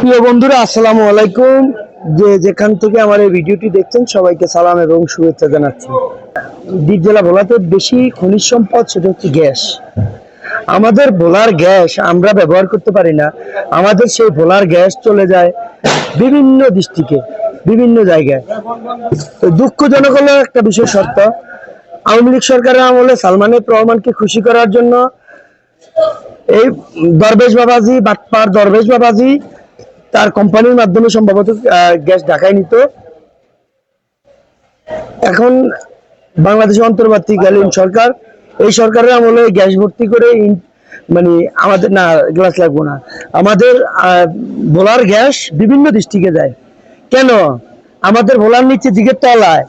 প্রিয় বন্ধুরা, আসসালামু আলাইকুম। যে যেখান থেকে আমার এই ভিডিওটি দেখছেন, সবাইকে সালাম এবং শুভেচ্ছা জানাচ্ছি। দ্বীপ জেলা ভোলাতে বেশি খনিজ সম্পদ, সেটা হচ্ছে গ্যাস। আমাদের ভোলার গ্যাস আমরা ব্যবহার করতে পারি না। আমাদের সেই ভোলার গ্যাস চলে যায় বিভিন্ন ডিস্ট্রিক্টে বিভিন্ন জায়গায়। তো দুঃখজনক হলো একটা বিষয় সত্য আওয়ামী লীগ সরকারের আমলে সালমানের রহমানকে খুশি করার জন্য এই দরবেশ বাবাজি, বাটপার দরবেশ বাবাজি, তার কোম্পানির মাধ্যমে সম্ভবত গ্যাস ঢাকায় নিত। এখন বাংলাদেশের অন্তর্বর্তীকালীন সরকার, এই সরকারের আমলে গ্যাস ভর্তি করে মানে আমাদের না, গ্লাস লাগবো না। আমাদের ভোলার গ্যাস বিভিন্ন ডিস্ট্রিক্টে যায় কেন? আমাদের ভোলার নিচে দিকে তলায়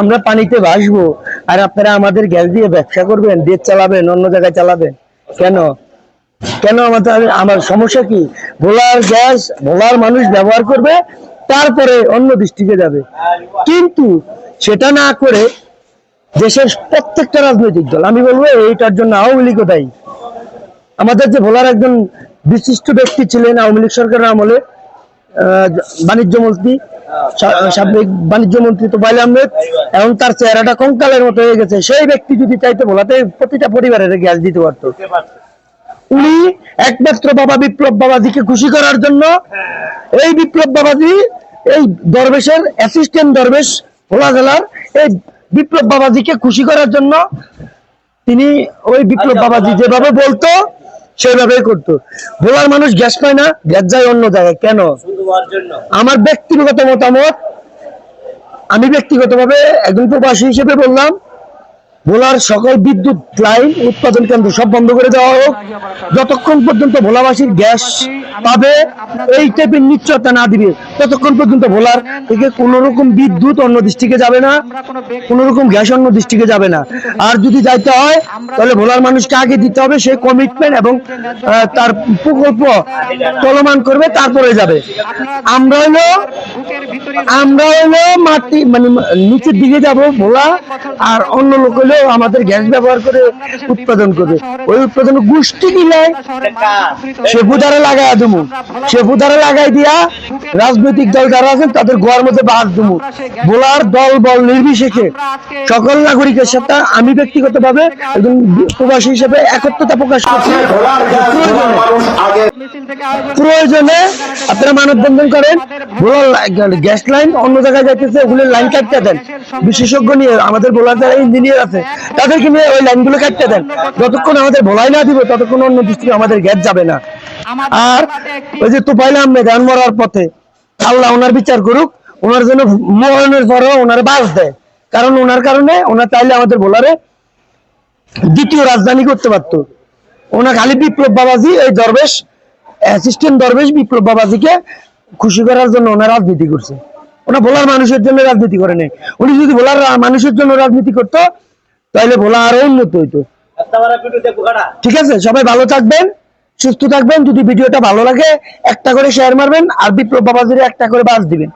আমরা পানিতে ভাসবো, আর আপনারা আমাদের গ্যাস দিয়ে ব্যবসা করবেন দেশ চালাবেন, অন্য জায়গায় চালাবেন। কেন? কেন আমাদের, আমার সমস্যা কি? ভোলার গ্যাস, ভোলার মানুষ ব্যবহার করবে, তারপরে অন্য ডিস্ট্রিক্টে যাবে। কিন্তু সেটা না করে দেশের প্রত্যেকটা রাজনৈতিক দল, আমি বলব এইটার জন্য আওয়ামী লীগও দায়ী। আমাদের যে ভোলার একজন বিশিষ্ট ব্যক্তি ছিলেন আওয়ামী লীগ সরকারের আমলে বাণিজ্য মন্ত্রী সাবেক বাণিজ্য মন্ত্রী তোফাইল আহমেদ, এবং তার চেহারাটা কঙ্কালের মতো হয়ে গেছে। সেই ব্যক্তি যদি চাইতে ভোলাতে প্রতিটা পরিবারের গ্যাস দিতে পারতো। উনি একমাত্র বাবা বিপ্লব বাবাজিকে খুশি করার জন্য এই বিপ্লব বাবাজি এই দরবেশের অ্যাসিস্ট্যান্ট দরবেশ ভোলা জেলার এই বিপ্লব বাবাজিকে খুশি করার জন্য তিনি ওই বিপ্লব বাবাজি যেভাবে বলতো সেভাবেই করতো। ভোলার মানুষ গ্যাস পায় না গ্যাস যায় অন্য জায়গায়। কেন? আমার ব্যক্তিগত মতামত আমি ব্যক্তিগতভাবে একজন প্রবাসী হিসেবে বললাম ভোলার সকল বিদ্যুৎ লাইন উৎপাদন কেন্দ্র সব বন্ধ করে দেওয়া হোক। যতক্ষণ পর্যন্ত ভোলাবাসীর গ্যাস পাবে, এই টাইপের নিশ্চয়তা না দিবে, ততক্ষণ পর্যন্ত ভোলার থেকে কোন রকম বিদ্যুৎ অন্য ডিস্ট্রিক্টে যাবে না, কোন রকম গ্যাস অন্য ডিস্ট্রিক্টে যাবে না। আর যদি যাইতে হয়, তাহলে ভোলার মানুষকে আগে দিতে হবে সেই কমিটমেন্ট এবং তার প্রকল্প চলমান করবে, তারপরে যাবে। আমরা হলো আমরা হলো মাটি মানে নিচের দিকে যাব ভোলা, আর অন্য লোক হলো আমাদের গ্যাস ব্যবহার করে উৎপাদন করবে ওই উৎপাদন গোষ্ঠী দিলে সে ফুদারে লাগাই দেবো সে ফুদারে লাগাই দিয়া রাজনৈতিক দল যারা আছেন, তাদের গোয়ার মধ্যে বাস দেবো ভোলার দল, বল নির্বিশেষে সকল নাগরিকের সাথে আমি ব্যক্তিগতভাবে একজন প্রবাসী হিসেবে একত্রতা প্রকাশ করছি। প্রয়োজনে আপনারা মানববন্ধন করেন। ভোলার গ্যাস লাইন অন্য জায়গায় যাইতেছে ওগুলোর লাইন কাটতে দেন। বিশেষজ্ঞ নিয়ে আমাদের ভোলার যারা ইঞ্জিনিয়ার আছে তাদেরকে নিয়ে ওই লাইনগুলো কাটতে দেন। যতক্ষণ আমাদের ভোলাই না দিব ততক্ষণ অন্য ডিস্ট্রিক্টে আমাদের গ্যাস যাবে না। আর ওই যে তুফাইল আহমেদ আন মরার পথে আল্লাহ ওনার বিচার করুক ওনার জন্য মরণের পরও ওনার বাস দেয়। কারণ ওনার কারণে ওনার চাইলে আমাদের ভোলারে দ্বিতীয় রাজধানী করতে পারতো। ওনা খালি বিপ্লব বাবাজি এই দরবেশ অ্যাসিস্ট্যান্ট দরবেশ বিপ্লব বাবাজিকে খুশি করার জন্য ওনার রাজনীতি করছে। ওনা ভোলার মানুষের জন্য রাজনীতি করে নেই। উনি যদি ভোলার মানুষের জন্য রাজনীতি করতো তাহলে ভোলা আরও উন্নত হইতো। ঠিক আছে? সবাই ভালো থাকবেন, সুস্থ থাকবেন। যদি ভিডিওটা ভালো লাগে, একটা করে শেয়ার মারবেন, আর বিপ্লব বাবাজির একটা করে বাস দিবেন।